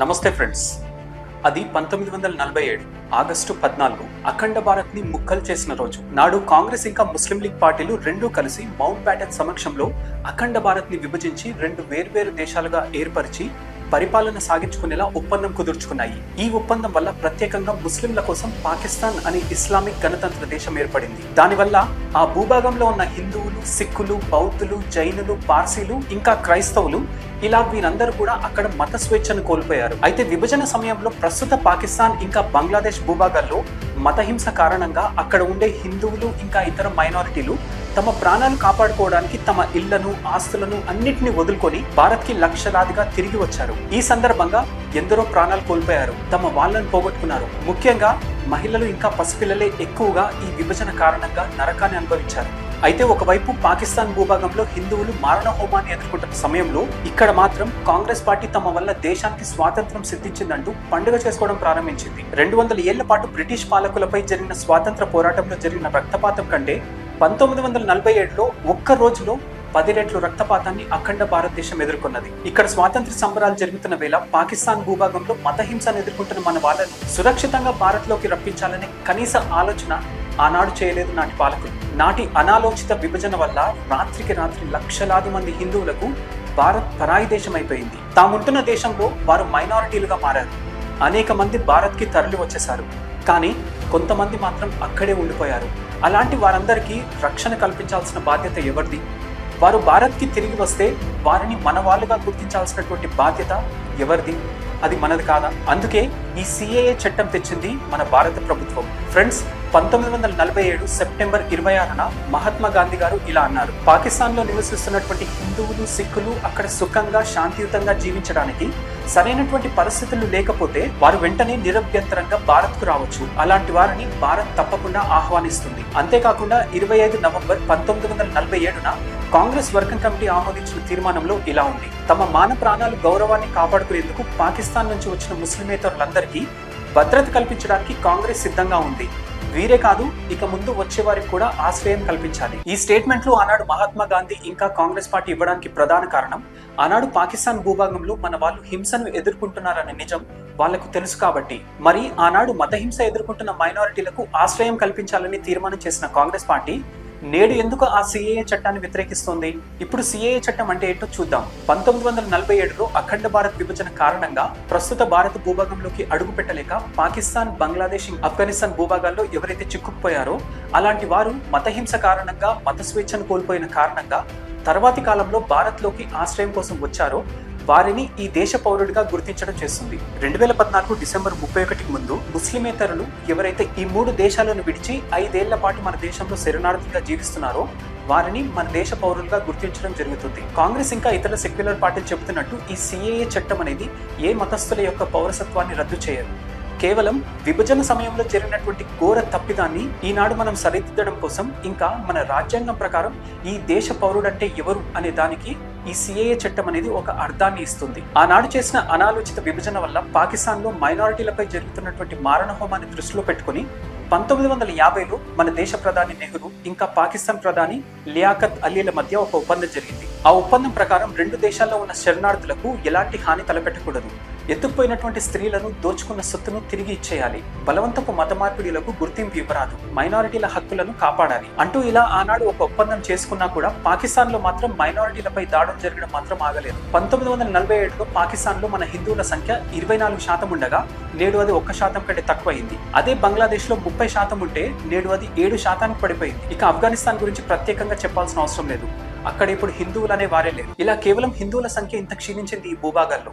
నమస్తే ఫ్రెండ్స్. అది పంతొమ్మిది వందల నలభై ఏడు ఆగస్టు పద్నాలుగు అఖండ భారత్ని ముక్కలు చేసిన రోజు. నాడు కాంగ్రెస్ ఇంకా ముస్లిం లీగ్ పార్టీలు రెండూ కలిసి మౌంట్ బ్యాటన్ సమక్షంలో అఖండ భారత్ని విభజించి రెండు వేర్వేరు దేశాలుగా ఏర్పరిచి పరిపాలన సాగించుకునేలా ఒప్పందం కుదుర్చుకున్నాయి. ఈ ఒప్పందం వల్ల ప్రత్యేకంగా ముస్లింల కోసం పాకిస్తాన్ అనే ఇస్లామిక్ గణతంత్ర దేశం ఏర్పడింది. దానివల్ల ఆ భూభాగంలో ఉన్న హిందువులు సిక్కులు బౌద్ధులు జైనులు పార్సీలు ఇంకా క్రైస్తవులు ఇలా వీరందరూ కూడా అక్కడ మత స్వేచ్ఛను కోల్పోయారు. అయితే విభజన సమయంలో ప్రస్తుత పాకిస్తాన్ ఇంకా బంగ్లాదేశ్ భూభాగాల్లో మతహింస కారణంగా అక్కడ ఉండే హిందువులు ఇంకా ఇతర మైనారిటీలు తమ ప్రాణాలు కాపాడుకోవడానికి తమ ఇళ్ళను ఆస్తులను అన్నిటిని వదులుకొని భారత్కి లక్షలాదిగా తిరిగి వచ్చారు. ఈ సందర్భంగా ఎందరో ప్రాణాలు కోల్పోయారు. తమ వాళ్ళను పోగొట్టుకున్నారు. ముఖ్యంగా మహిళలు ఇంకా పసిపిల్లలే ఎక్కువగా ఈ విభజన కారణంగా నరకాన్ని అనుభవించారు. అయితే ఒకవైపు పాకిస్తాన్ భూభాగంలో హిందువులు మారణ హోమాన్ని ఎదుర్కొంటున్న సమయంలో ఇక్కడ మాత్రం కాంగ్రెస్ పార్టీ తమ వల్ల దేశానికి స్వాతంత్రం సిద్ధించిందంటూ పండుగ చేసుకోవడం ప్రారంభించింది. రెండు వందల ఏళ్ళ పాటు బ్రిటిష్ పాలకులపై జరిగిన స్వాతంత్ర పోరాటంలో జరిగిన రక్తపాతం కంటే పంతొమ్మిది వందల నలభై ఏడులో ఒక్క రోజులో పది రెట్లు రక్తపాతాన్ని అఖండ భారతదేశం ఎదుర్కొన్నది. ఇక్కడ స్వాతంత్ర సంబరాలు జరుగుతున్న వేళ పాకిస్తాన్ భూభాగంలో మతహింసను ఎదుర్కొంటున్న మన వాళ్ళను సురక్షితంగా భారత్లోకి రప్పించాలనే కనీస ఆలోచన ఆనాడు చేయలేదు నాటి పాలకులు. నాటి అనాలోచిత విభజన వల్ల రాత్రికి రాత్రి లక్షలాది మంది హిందువులకు భారత్ పరాయి దేశం అయిపోయింది తాముంటున్న దేశంలో వారు మైనారిటీలుగా మారారు. అనేక మంది భారత్కి తరలి వచ్చేశారు కానీ కొంతమంది మాత్రం అక్కడే ఉండిపోయారు. అలాంటి వారందరికీ రక్షణ కల్పించాల్సిన బాధ్యత ఎవరిది? వారు భారత్కి తిరిగి వస్తే వారిని మన వాళ్ళుగా గుర్తించాల్సినటువంటి బాధ్యత ఎవరిది? అది మనది కాదా? అందుకే ఈ సిఏఏ చట్టం తెచ్చింది మన భారత ప్రభుత్వం. ఫ్రెండ్స్ పంతొమ్మిది వందల నలభై ఏడు సెప్టెంబర్ ఇరవై ఆరున మహాత్మా గాంధీ గారు ఇలా అన్నారు. పాకిస్తాన్లో నివసిస్తున్నటువంటి హిందువులు సిక్కులు అక్కడ సుఖంగా శాంతియుతంగా జీవించడానికి సరైనటువంటి పరిస్థితులు లేకపోతే వారు వెంటనే నిరభ్యంతరంగా భారత్కు రావచ్చు. అలాంటి వారిని భారత్ తప్పకుండా ఆహ్వానిస్తుంది. అంతేకాకుండా ఇరవై ఐదు నవంబర్ పంతొమ్మిది వందల నలభై ఏడున కాంగ్రెస్ వర్కింగ్ కమిటీ ఆమోదించిన తీర్మానంలో ఇలా ఉంది. తమ మాన ప్రాణాలు గౌరవాన్ని కాపాడుకునేందుకు పాకిస్తాన్ నుంచి వచ్చిన ముస్లిమేతరులందరికీ భద్రత కల్పించడానికి కాంగ్రెస్ సిద్ధంగా ఉంది. వీరే కాదు ఇక ముందు వచ్చే వారికి కూడా ఆశ్రయం కల్పించాలి. ఈ స్టేట్మెంట్లు ఆనాడు మహాత్మా గాంధీ ఇంకా కాంగ్రెస్ పార్టీ ఇవ్వడానికి ప్రధాన కారణం. ఆనాడు పాకిస్తాన్ భూభాగంలో మన వాళ్ళు హింసను ఎదుర్కొంటున్నారనే నిజం వాళ్ళకు తెలుసు కాబట్టి. మరి ఆనాడు మతహింస ఎదుర్కొంటున్న మైనారిటీలకు ఆశ్రయం కల్పించాలని తీర్మానం చేసిన కాంగ్రెస్ పార్టీ నేడు ఎందుకు ఆ సిఏఏ చట్టాన్ని వ్యతిరేకిస్తోంది? ఇప్పుడు సిఏఏ చట్టం అంటే ఏంటో చూద్దాం. పంతొమ్మిది వందల నలభై ఏడులో అఖండ భారత్ విభజన కారణంగా ప్రస్తుత భారత భూభాగంలోకి అడుగు పెట్టలేక పాకిస్తాన్ బంగ్లాదేశ్ ఆఫ్ఘనిస్తాన్ భూభాగాల్లో ఎవరైతే చిక్కుకుపోయారో అలాంటి వారు మతహింస కారణంగా మత స్వేచ్ఛను కోల్పోయిన కారణంగా తర్వాతి కాలంలో భారత్లోకి ఆశ్రయం కోసం వచ్చారో వారిని ఈ దేశ పౌరుడిగా గుర్తించడం చేస్తుంది. రెండు వేల పద్నాలుగు డిసెంబర్ ముప్పై ఒకటికి ముందు ముస్లిమేతరులు ఎవరైతే ఈ మూడు దేశాలను విడిచి ఐదేళ్ళ పాటు మన దేశంలో శరణార్థిగా జీవిస్తున్నారో వారిని మన దేశ పౌరులుగా గుర్తించడం జరుగుతుంది. కాంగ్రెస్ ఇంకా ఇతర సెక్యులర్ పార్టీలు చెబుతున్నట్టు ఈ సిఏఏ చట్టం అనేది ఏ మతస్థుల యొక్క పౌరసత్వాన్ని రద్దు చేయదు. కేవలం విభజన సమయంలో జరిగినటువంటి ఘోర తప్పిదాన్ని ఈనాడు మనం సరిదిద్దడం కోసం ఇంకా మన రాజ్యాంగం ప్రకారం ఈ దేశ పౌరుడంటే ఎవరు అనే దానికి ఈ సిఏఏ చట్టం అనేది ఒక అర్థాన్ని ఇస్తుంది. ఆనాడు చేసిన అనాలోచిత విభజన వల్ల పాకిస్తాన్లో మైనారిటీలపై జరుగుతున్నటువంటి మారణ హోమాన్ని దృష్టిలో పెట్టుకుని పంతొమ్మిది వందల యాభైలో మన దేశ ప్రధాని నెహ్రూ ఇంకా పాకిస్తాన్ ప్రధాని లియాఖత్ అలీల మధ్య ఒక ఒప్పందం జరిగింది. ఆ ఒప్పందం ప్రకారం రెండు దేశాల్లో ఉన్న శరణార్థులకు ఎలాంటి హాని తలపెట్టకూడదు. ఎత్తుకుపోయినటువంటి స్త్రీలను దోచుకున్న సొత్తును తిరిగి ఇచ్చేయాలి. బలవంతపు మత మార్పిడిలకు గుర్తింపు ఇవ్వరాదు. మైనారిటీల హక్కులను కాపాడాలి. అంటూ ఇలా ఆనాడు ఒక ఒప్పందం చేసుకున్నా కూడా పాకిస్తాన్లో మాత్రం మైనారిటీలపై దాడులు జరగడం మాత్రం ఆగలేదు. పంతొమ్మిది వందల నలభై ఏడులో పాకిస్తాన్లో మన హిందువుల సంఖ్య ఇరవై నాలుగు శాతం ఉండగా నేడు అది ఒక్క శాతం కంటే తక్కువైంది అదే బంగ్లాదేశ్లో ముప్పై శాతం ఉంటే నేడు అది ఏడు శాతానికి పడిపోయింది. ఇక ఆఫ్ఘనిస్తాన్ గురించి ప్రత్యేకంగా చెప్పాల్సిన అవసరం లేదు. అక్కడ ఇప్పుడు హిందువులు అనే వారే లేరు. ఇలా కేవలం హిందువుల సంఖ్య ఇంత క్షీణించింది ఈ భూభాగాల్లో.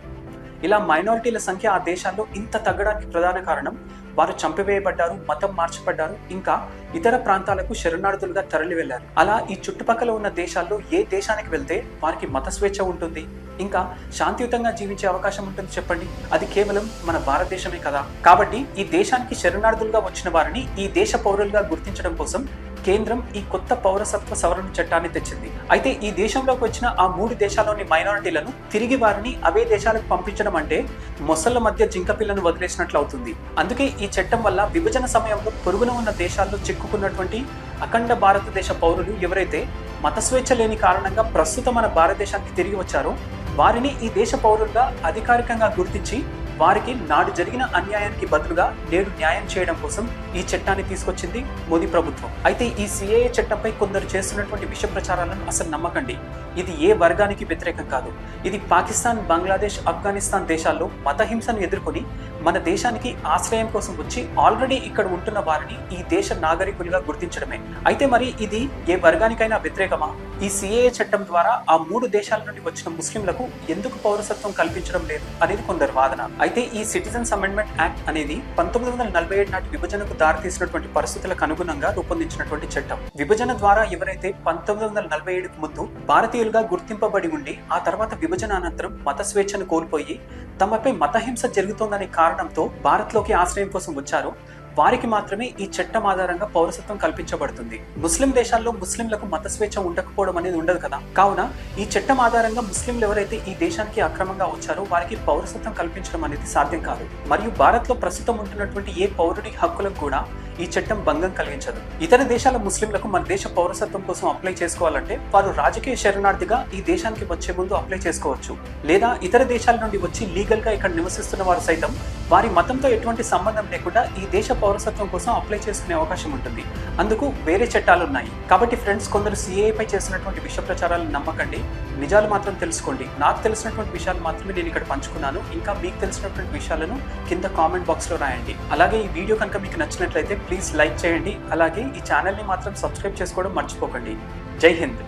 ఇలా మైనారిటీల సంఖ్య ఆ దేశాల్లో ఇంత తగ్గడానికి ప్రధాన కారణం వారు చంపివేయబడ్డారు మతం మార్చబడ్డారు ఇంకా ఇతర ప్రాంతాలకు శరణార్థులుగా తరలి వెళ్ళారు అలా ఈ చుట్టుపక్కల ఉన్న దేశాల్లో ఏ దేశానికి వెళ్తే వారికి మత స్వేచ్ఛ ఉంటుంది? ఇంకా శాంతియుతంగా జీవించే అవకాశం ఉంటుంది చెప్పండి. అది కేవలం మన భారతదేశమే కదా. కాబట్టి ఈ దేశానికి శరణార్థులుగా వచ్చిన వారిని ఈ దేశ పౌరులుగా గుర్తించడం కోసం కేంద్రం ఈ కొత్త పౌరసత్వ సవరణ చట్టాన్ని తెచ్చింది. అయితే ఈ దేశంలోకి వచ్చిన ఆ మూడు దేశాల్లోని మైనారిటీలను తిరిగి వారిని అవే దేశాలకు పంపించడం అంటే మొసళ్ళ మధ్య జింకపిల్లను వదిలేసినట్లు అవుతుంది. అందుకే ఈ చట్టం వల్ల విభజన సమయంలో పొరుగున ఉన్న దేశాల్లో చిక్కుకున్నటువంటి అఖండ భారతదేశ పౌరులు ఎవరైతే మత స్వేచ్ఛ లేని కారణంగా ప్రస్తుతం మన భారతదేశానికి తిరిగి వచ్చారో వారిని ఈ దేశ పౌరులుగా అధికారికంగా గుర్తించి వారికి నాడు జరిగిన అన్యాయానికి బదులుగా నేడు న్యాయం చేయడం కోసం ఈ చట్టాన్ని తీసుకొచ్చింది మోదీ ప్రభుత్వం. అయితే ఈ సిఏఏ చట్టంపై కొందరు చేస్తున్నటువంటి విష ప్రచారాలను అసలు నమ్మకండి. ఇది ఏ వర్గానికి వ్యతిరేకం కాదు. ఇది పాకిస్తాన్ బంగ్లాదేశ్ ఆఫ్ఘనిస్తాన్ దేశాల్లో మతహింసను ఎదుర్కొని మన దేశానికి ఆశ్రయం కోసం వచ్చి ఆల్రెడీ ఇక్కడ ఉంటున్న వారిని ఈ దేశ నాగరికులుగా గుర్తించడమే. అయితే మరి ఇది ఏ వర్గానికైనా వ్యతిరేకమా? ఈ సిఏఏ చట్టం ద్వారా ఆ మూడు దేశాల నుండి వచ్చిన ముస్లింలకు ఎందుకు పౌరసత్వం కల్పించడం లేదు అనేది కొందరు వాదన. అయితే ఈ సిటిజన్స్ అమెండ్మెంట్ యాక్ట్ అనేది పంతొమ్మిది వందల నలభై ఏడు నాటి విభజనకు దారితీసినటువంటి పరిస్థితులకు అనుగుణంగా రూపొందించినటువంటి చట్టం. విభజన ద్వారా ఎవరైతే పంతొమ్మిది వందల నలభై ఏడుకు ముందు భారతీయులుగా గుర్తింపబడి ఉండి ఆ తర్వాత విభజన అనంతరం మత స్వేచ్ఛను కోల్పోయి తమపై మతహింస జరుగుతోందనే కారణంతో భారత్లోకి ఆశ్రయం కోసం వచ్చారో వారికి మాత్రమే ఈ చట్టం ఆధారంగా పౌరసత్వం కల్పించబడుతుంది. ముస్లిం దేశాల్లో ముస్లింలకు మత స్వేచ్ఛ ఉండకపోవడం అనేది ఉండదు కదా. కావున ఈ చట్టం ఆధారంగా ముస్లింలు ఎవరైతే ఈ దేశానికి అక్రమంగా వచ్చారో వారికి పౌరసత్వం కల్పించడం అనేది సాధ్యం కాదు. మరియు భారత్లో ప్రస్తుతం ఉంటున్నటువంటి ఏ పౌరుడి హక్కులకు కూడా ఈ చట్టం భంగం కలిగించదు. ఇతర దేశాల ముస్లింలకు మన దేశ పౌరసత్వం కోసం అప్లై చేసుకోవాలంటే వారు రాజకీయ శరణార్థిగా ఈ దేశానికి వచ్చే ముందు అప్లై చేసుకోవచ్చు. లేదా ఇతర దేశాల నుండి వచ్చి లీగల్గా ఇక్కడ నివసిస్తున్న వారు సైతం వారి మతంతో ఎటువంటి సంబంధం లేకుండా ఈ దేశ పౌరసత్వం కోసం అప్లై చేసుకునే అవకాశం ఉంటుంది. అందుకు వేరే చట్టాలు ఉన్నాయి. కాబట్టి ఫ్రెండ్స్ కొందరు సిఏపై చేసినటువంటి విష ప్రచారాలను నమ్మకండి. నిజాలు మాత్రం తెలుసుకోండి. నాకు తెలిసినటువంటి విషయాలు మాత్రమే నేను ఇక్కడ పంచుకున్నాను. ఇంకా మీకు తెలిసినటువంటి విషయాలను కింద కామెంట్ బాక్స్లో రాయండి. అలాగే ఈ వీడియో కనుక మీకు నచ్చినట్లయితే ప్లీజ్ లైక్ చేయండి. అలాగే ఈ ఛానల్ని మాత్రం సబ్స్క్రైబ్ చేసుకోవడం మర్చిపోకండి. జై హింద్.